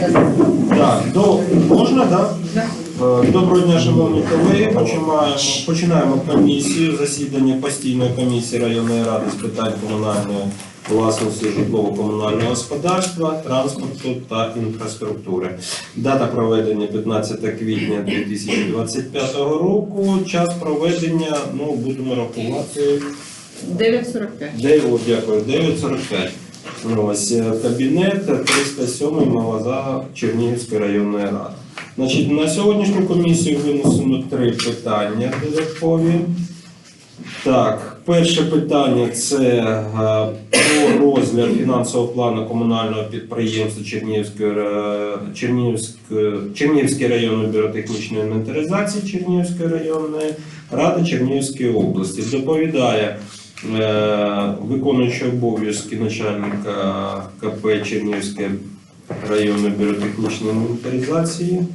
Так, до, можна, так? Е, Доброго дня, шановні колеги. Починаємо, починаємо комісію, засідання постійної комісії районної ради з питань комунальної власності житлово-комунального господарства, транспорту та інфраструктури. Дата проведення 15 квітня 2025 року. Час проведення, ну, будемо рахувати. 9.45. 9, дякую, 9.45. Ось е, кабінет 307 Малаза Чернігівської районної ради. Значить, на сьогоднішню комісію винесено три питання додаткові. Так, перше питання це е, про розгляд фінансового плану комунального підприємства Чернігівської, Чернігівської, Чернігівське районне бюро технічної інвентаризації Чернігівської районної ради Чернігівської області. Доповідає виконуючий обов'язки начальника КП Чернігівське районне бюро технічної інвентаризації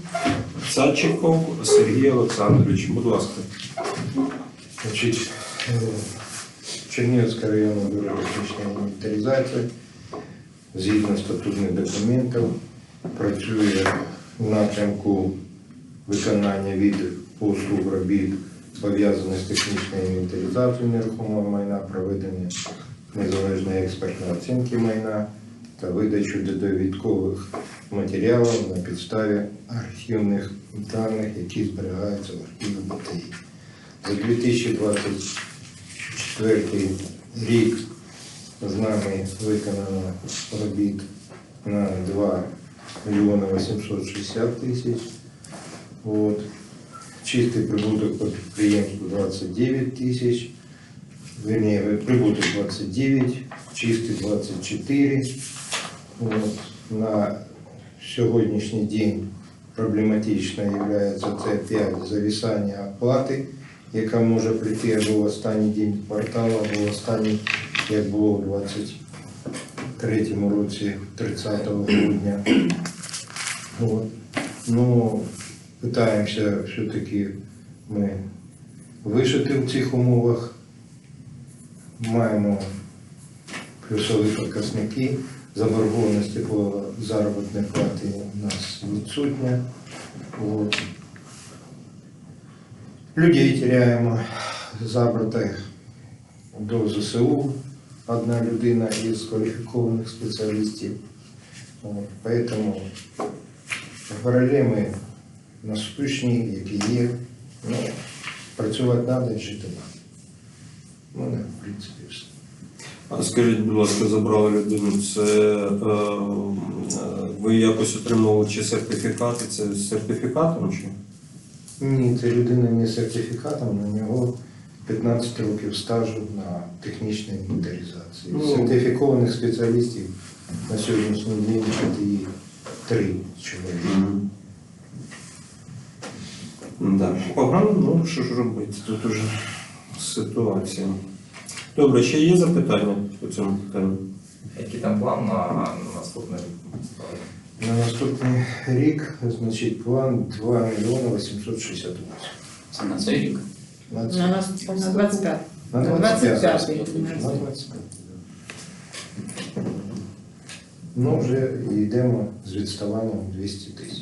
Садчиков Сергій Олександрович. Будь ласка. Е, Чернігівське районне бюро технічної інвентаризації згідно статутних документів працює в напрямку виконання від послуг робіт, пов'язаних з технічною інвентаризацією нерухомого майна, проведення незалежної експертної оцінки майна та видачу довідкових матеріалів на підставі архівних даних, які зберігаються в архіві БТІ. За 2024 рік з нами виконано робіт на 2 мільйони 860 тисяч. Чистий прибуток по підприємству 29 тисяч. Верніше, прибуток 29, чистий 24. От. На сьогоднішній день проблематично є це 5 зависання оплати, яка може прийти або в останній день кварталу, або в останній, як було у 23 році, 30 грудня. Ну, питаємося все-таки ми вижити в цих умовах. Маємо плюсові показники. Заборгованості по заробітній платі у нас відсутня. От. Людей теряємо забратих до ЗСУ. Одна людина із кваліфікованих спеціалістів. От. Поэтому проблеми насущні, які є. Ну, працювати треба і жити треба. Ну, не, в принципі, все. А скажіть, будь ласка, забрали людину. Це е, е, ви якось отримували чи сертифікати? Це з сертифікатом чи? Ні, це людина не з сертифікатом, на нього 15 років стажу на технічній інвентаризації. Ну. Сертифікованих спеціалістів на сьогоднішній день три чоловіка. Да. Погано, ну що ж робити? Тут уже ситуація. Добре, ще є запитання по цьому питанню? Який там план на, на наступний рік? На наступний рік, значить, план 2 мільйони 868. Це на цей рік. На На нас на 25. на на 25. 25. На 25. Ну, вже йдемо з відставанням 200 тисяч.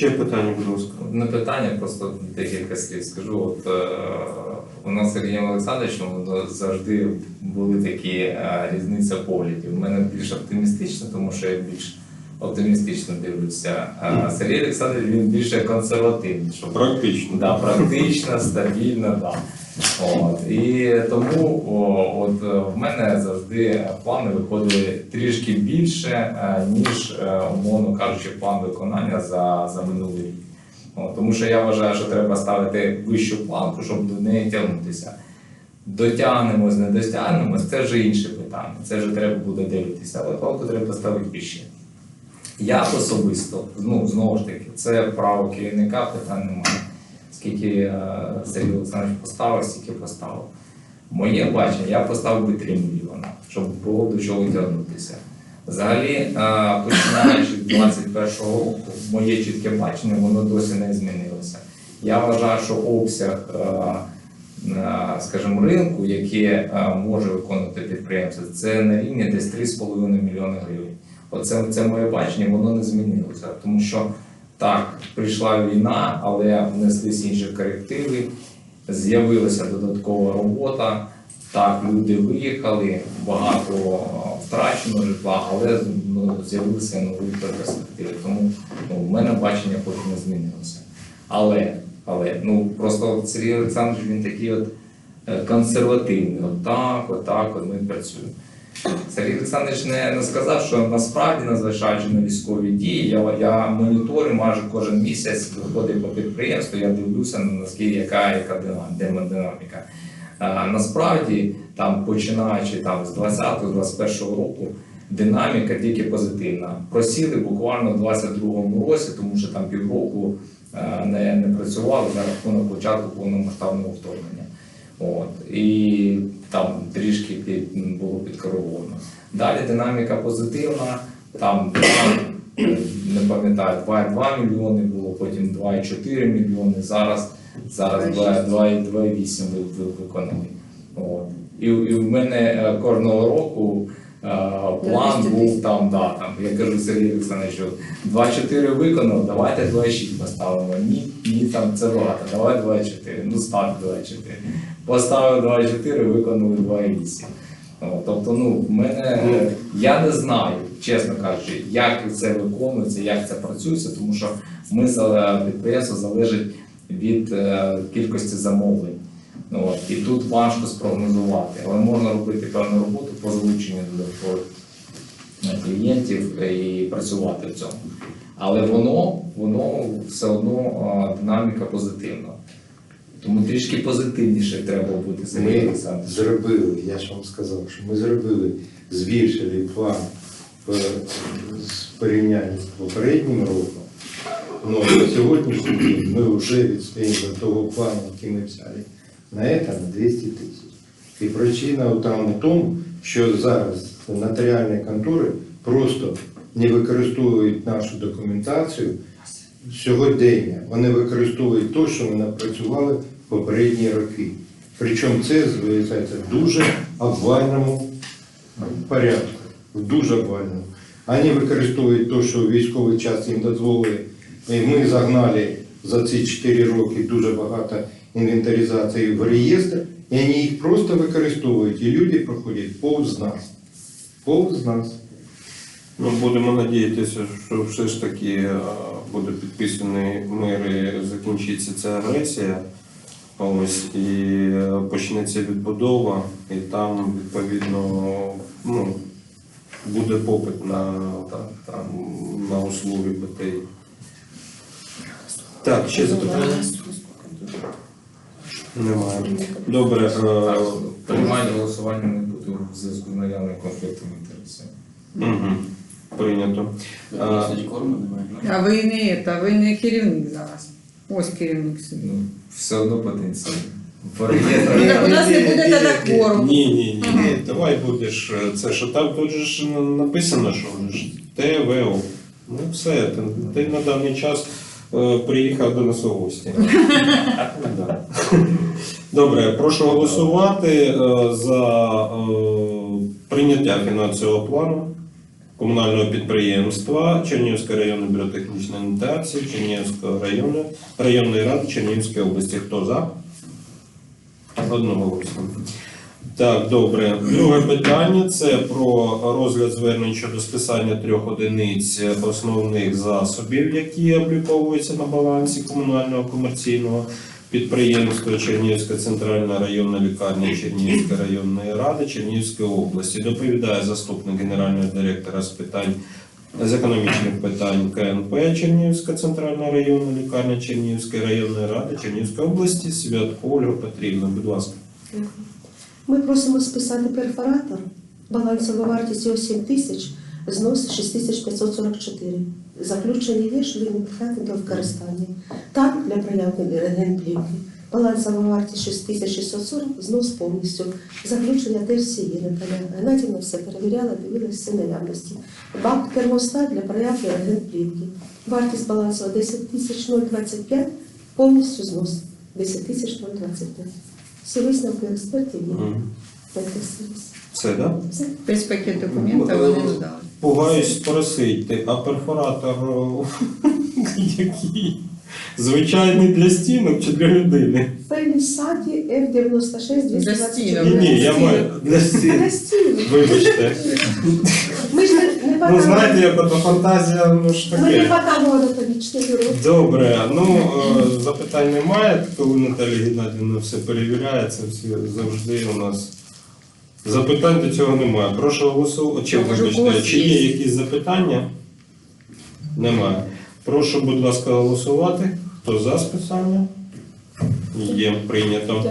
Ще питання, будь ласка. Не питання, просто декілька слів скажу. От е, у нас з Сергієм Олександровичем завжди були такі е, різниця поглядів. У мене більш оптимістично, тому що я більш оптимістично дивлюся. А Сергій Олександрович він більше консервативний. Практично. Да, практично, стабільно, да. От. І тому о, от, е, в мене завжди плани виходили трішки більше, е, ніж, е, умовно кажучи, план виконання за, за минулий рік. Тому що я вважаю, що треба ставити вищу планку, щоб до неї тягнутися. Дотягнемось, не дотягнемось, це вже інше питання. Це вже треба буде дивитися, але планку треба ставити вище. Я особисто, ну знову ж таки, це право керівника, питань немає. Скільки Сергій Олександрович поставив, стільки поставив. Моє бачення, я поставив би 3 мільйони, щоб було до чого тягнутися. Взагалі, е, починаючи з 21-го року, моє чітке бачення, воно досі не змінилося. Я вважаю, що обсяг, е, е, скажімо, ринку, який може виконувати підприємства, це на рівні десь 3,5 мільйони гривень. Оце це моє бачення, воно не змінилося. Тому що так, прийшла війна, але внеслись інші корективи, з'явилася додаткова робота. Так, люди виїхали, багато е, втрачено житла, але ну, з'явилися нові перспективи. Тому ну, в мене бачення поки не змінилося. Але, але ну просто Сергій Олександрович він такий от е, консервативний. Отак, отак, от ми працюємо. Сергій Олександрович не, не сказав, що насправді, незважаючи на військові дії, я, я моніторю майже кожен місяць, виходить по підприємству, я дивлюся на наскільки яка, яка дина- дина- динаміка. А, насправді, там, починаючи там, з 20-21 року, динаміка тільки позитивна. Просіли буквально в 22-му році, тому що там півроку не, не працювали за рахунок початку повномасштабного вторгнення. От, і там трішки під, було підкориговано. Далі динаміка позитивна, там не пам'ятаю, 2,2 мільйони було, потім 2,4 мільйони, зараз, зараз 2,8 ви, ви виконали. От. І, і в мене е, кожного року е, план був там, да, там, я кажу Сергій Олександрович, що 2,4 виконав, давайте 2,6 поставимо. Ні, ні, там це багато, давай 2,4, ну став 2,4. Поставив 2,4, виконали 2,8. Тобто, ну, в мене е, я не знаю, чесно кажучи, як це виконується, як це працюється, тому що ми підприємство залежить від е, кількості замовлень. Ну, от, і тут важко спрогнозувати, але можна робити певну роботу по залученню додаткових е, клієнтів і працювати в цьому. Але воно, воно все одно е, динаміка позитивна. Тому трішки позитивніше треба бути Сергій Ми зробили, я ж вам сказав, що ми зробили, збільшили план з порівняння з попереднім роком. Ну, на сьогоднішній день ми вже відстоїмо до того плану, який ми взяли. На це на 200 тисяч. І причина там у тому, що зараз нотаріальні контори просто не використовують нашу документацію сьогодення. Вони використовують те, що ми напрацювали попередні роки. Причому це здається в дуже обвальному порядку. В дуже обвальному. Вони використовують те, що військовий час їм дозволили. І ми загнали за ці 4 роки дуже багато інвентаризації в реєстр, і вони їх просто використовують. І люди проходять повз нас. Повз нас. Ну, будемо надіятися, що все ж таки буде підписаний мир і закінчиться ця агресія. Ось і е, почнеться відбудова, і там відповідно ну, буде попит на, там, там, на услуги БТІ. Так, ще запитання? Немає. Добре. е, Приймати голосування не буду в зв'язку з наявним конфліктом інтересів. Угу. Прийнято. А, немає. А ви не, та ви не керівник зараз. Ось керівник собі. Ну, все одно потенційно. По Ну, у нас не буде тоді кворуму. Ні, ні, ні, ні. Давай будеш. е, Це що там тут же ж написано, що ж ТВО. Ну все, ти, ти на даний час е, приїхав до нас у гості. Да. Добре, прошу голосувати е, за е, прийняття фінансового плану комунального підприємства Чернігівської районної бюротехнічної інтеграції Чернігівського району, районної ради Чернігівської області. Хто за? Одноголосно. Так, добре. Друге питання це про розгляд звернень щодо списання трьох одиниць основних засобів, які обліковуються на балансі комунального комерційного підприємства Чернігівська центральна районна лікарня Чернігівської районної ради Чернігівської області. Доповідає заступник генерального директора з питань з економічних питань КНП Чернігівська центральна районна лікарня Чернігівської районної ради Чернігівської області Святко Ольга Петрівна. Будь ласка. Ми просимо списати перфоратор, балансова вартість його 7 тисяч, знос 6544. Заключення є, що він не до використання. Так, для проявки рентгенплівки. Балансова вартість 6640, знос повністю. Заключення теж всі є. Наталя Геннадівна все перевіряла, дивилася все наявності. Банк термостат для проявки рентгенплівки. Вартість балансова 10 тисяч 025, повністю знос 10 тисяч 025. Всі висновки експертів є. Мгм. Дайте сервіс. Все, да? Весь пакет документів вони надали. Пугаюсь спросити, а перфоратор який? Звичайний для стінок чи для людини? Фелісаді F96 Для 224. Ні, ні, я маю для стінок. Вибачте. Ми ж не, Ну знаєте, як ото фантазія, ну ж Ми не таке. патологоанатомічне бюро. Добре, ну е, запитань немає, коли Наталія Геннадівна все перевіряє, це всі завжди у нас. Запитань до цього немає. Прошу голосувати. Чи, вибачте, чи є якісь запитання? Немає. Прошу, будь ласка, голосувати. Хто за списання? Є прийнято.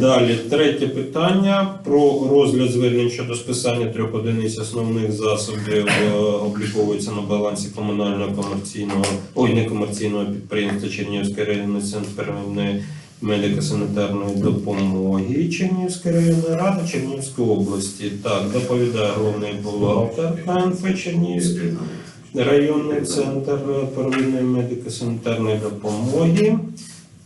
Далі, третє питання про розгляд звернень щодо списання трьох одиниць основних засобів е, обліковується на балансі комунального комерційного, ой, некомерційного підприємства Чернігівської районної центр первинної медико-санітарної допомоги Чернігівської районної ради Чернігівської області. Так, доповідає головний бухгалтер КНФ Чернігівський районний центр первинної медико-санітарної допомоги.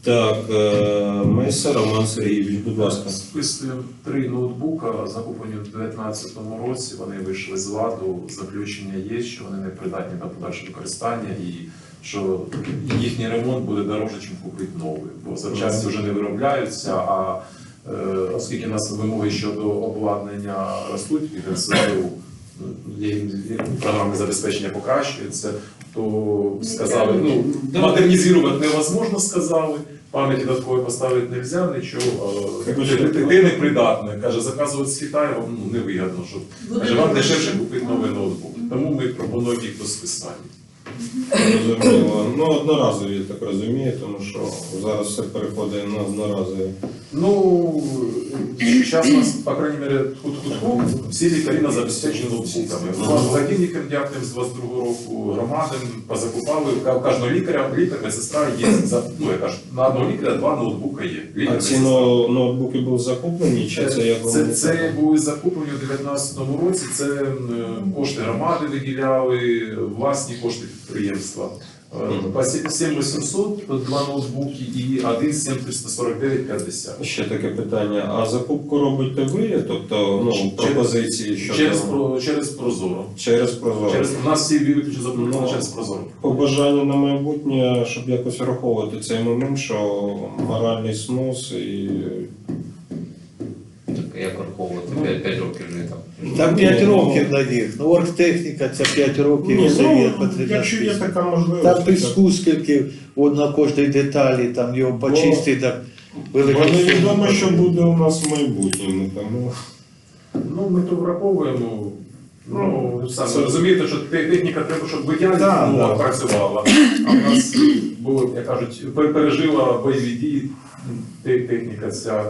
Так, е, Меса Роман Сергійович, будь ласка. Списуємо три ноутбука, закуплені у 2019 році. Вони вийшли з ладу. Заключення є, що вони не придатні до подальшого використання і що їхній ремонт буде дорожче, ніж купити новий. Бо запчасті вже не виробляються. А е, оскільки у нас вимоги щодо обладнання ростуть від НСЗУ, ну, є програми забезпечення покращуються, то сказали, ну модернізувати невозможно, сказали. Пам'яті додаткової поставити не можна, нічого. е, Короче, Ти, ти не придатний. Каже, заказувати з Китаю вам ну, невигідно, щоб каже, вам дешевше купити новий ноутбук. Тому ми пропонуємо їх до списання. Зрозуміло. Ну, одноразові, я так розумію, тому що зараз все переходить на одноразові. Ну, зараз у нас, по крайней мере, хут-хут-ху, всі лікарі нас забезпечені ноутбуками. Благодійникам дякуємо з 22 року громадам, позакупали. У кожного лікаря, лікар, медсестра є, за, ну, я кажу, на одного лікаря два ноутбука є. А ці медсестра. но- ноутбуки були закуплені, чи це як Це, вони? це були закуплені у 2019 році. Це м, кошти громади виділяли, власні кошти підприємства. По 7800 два ноутбуки і один 7349,50. Ще таке питання. А закупку робите ви? Тобто ну, Через- пропозиції щодо Через, про- через Прозоро. через Прозоро? Через, у нас всі виключно закуплені Ну, через Прозоро. Побажання на майбутнє, щоб якось враховувати цей момент, що моральний снос і Так як враховувати 5 років жити там. Там 5 років на них. Ну, оргтехніка це 5 років і совєт ну, потрібно. якщо є така можливість. Там так. піску скільки от на кожній деталі, там його почистити, так велика Бо сума. невідомо, що буде у нас в майбутньому. Тому Ну, ми то враховуємо. Ну, самі це- розумієте, що те- техніка треба, щоб в ідеалі Так, умовах працювала. А в нас було, як кажуть, пер- пережила бойові дії те- техніка ця.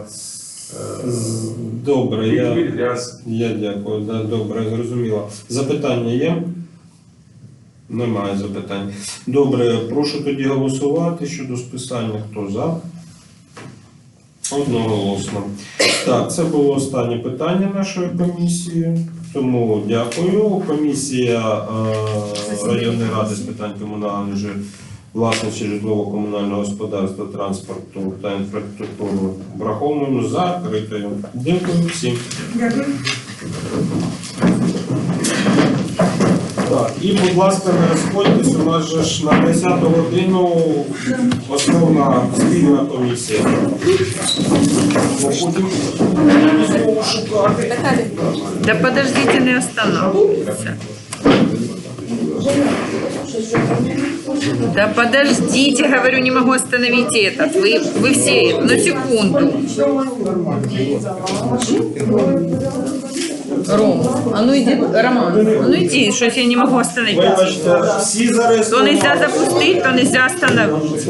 Добре, я, я дякую. Да, добре, зрозуміло. Запитання є? Немає запитань. Добре, прошу тоді голосувати щодо списання. Хто за? Одноголосно. Так, це було останнє питання нашої комісії. Тому дякую. Комісія е, районної ради з питань комунальної власності житлово-комунального господарства, транспорту та інфраструктури враховуємо закритою. Дякую всім. Так, і, будь ласка, не розходьтесь, у нас же ж на 10 годину основна спільна комісія. Бо знову шукати. Да подождите, не остановится. Да подождите, говорю, не могу остановить этот. Вы, вы все, на секунду. Ром, а ну иди, Роман, а ну иди, что я не могу остановить. Вибачте, всі То зареєстровані. нельзя запустить, то нельзя остановить.